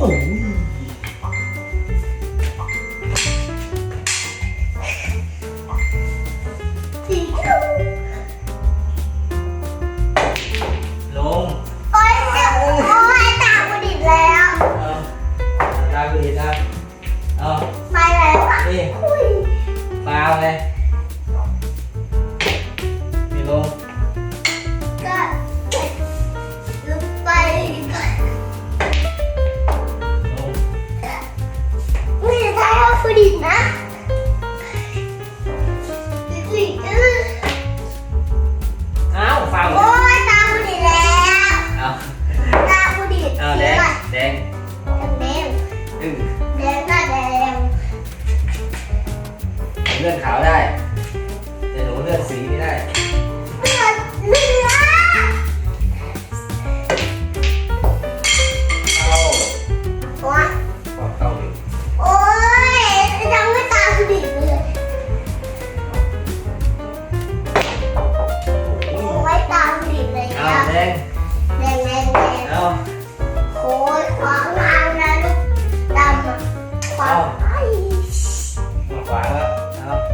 哦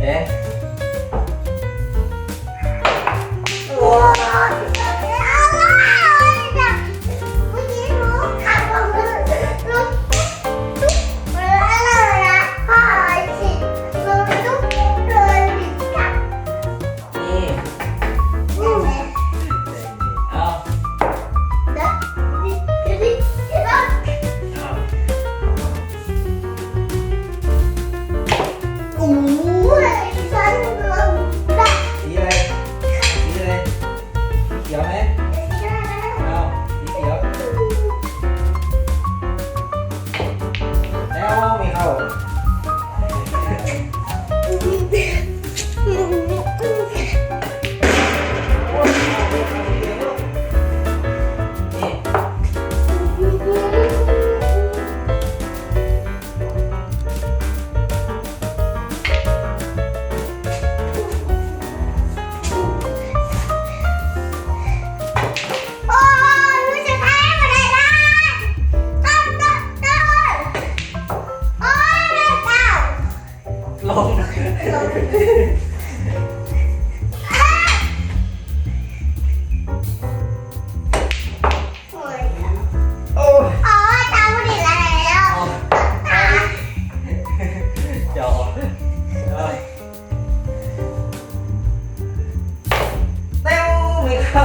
哎。 โอ้อ๋อตาบุรแล้วตาอเต้วไม่เข้า